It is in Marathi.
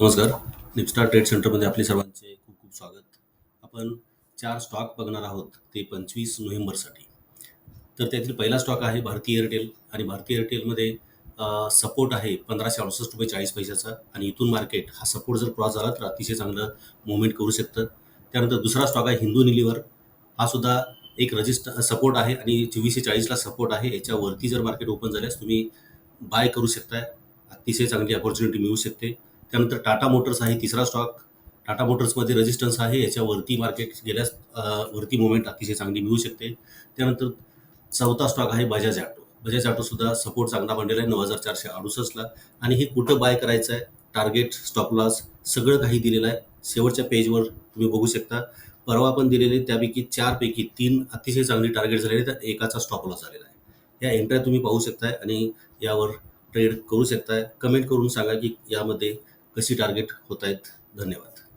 नमस्कार. निपस्टार ट्रेड सेंटरमध्ये आपले सर्वांचे खूप खूप स्वागत. आपण चार स्टॉक बघणार आहोत ते पंचवीस नोव्हेंबरसाठी. तर त्यातील पहिला स्टॉक आहे भारती एअरटेल आणि भारती एअरटेलमध्ये सपोर्ट आहे पंधराशे अडुसष्ट रुपये चाळीस पैशाचा आणि इथून मार्केट हा सपोर्ट जर क्रॉस झाला तर अतिशय चांगलं मुवमेंट करू शकतं. त्यानंतर दुसरा स्टॉक आहे हिंदू निलीवर. हा सुद्धा एक रजिस्टर सपोर्ट आहे आणि चोवीसशे चाळीसला सपोर्ट आहे. याच्यावरती जर मार्केट ओपन झाल्यास तुम्ही बाय करू शकताय. अतिशय चांगली अपॉर्च्युनिटी मिळू शकते. त्यानंतर टाटा मोटर्स आहे तिसरा स्टॉक टाटा मोटर्समध्ये रेजिस्टन्स आहे याच्यावरती मार्केट गेल्यास वरती मुवमेंट अतिशय चांगली मिळू शकते. त्यानंतर चौथा स्टॉक आहे बजाज ॲटो बजाज ऑटोसुद्धा सपोर्ट चांगला बनलेला आहे नऊ हजार चारशे अडुसष्टला आणि हे कुठं बाय करायचं आहे? टार्गेट स्टॉप लॉस सगळं काही दिलेलं आहे. शेवटच्या पेजवर तुम्ही बघू शकता. परवा पण दिलेले त्यापैकी चारपैकी तीन अतिशय चांगली टार्गेट झालेले तर एकाचा स्टॉप लॉस झालेला आहे. या एंट्र्या तुम्ही पाहू शकताय आणि यावर ट्रेड करू शकताय. कमेंट करून सांगा की यामध्ये कशी टार्गेट होत आहेत धन्यवाद.